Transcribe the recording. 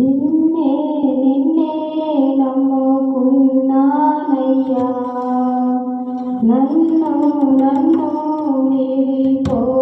నిన్నే నిన్నే నమ్ముకున్నానయ్యా. నన్ను నన్ను విడిపో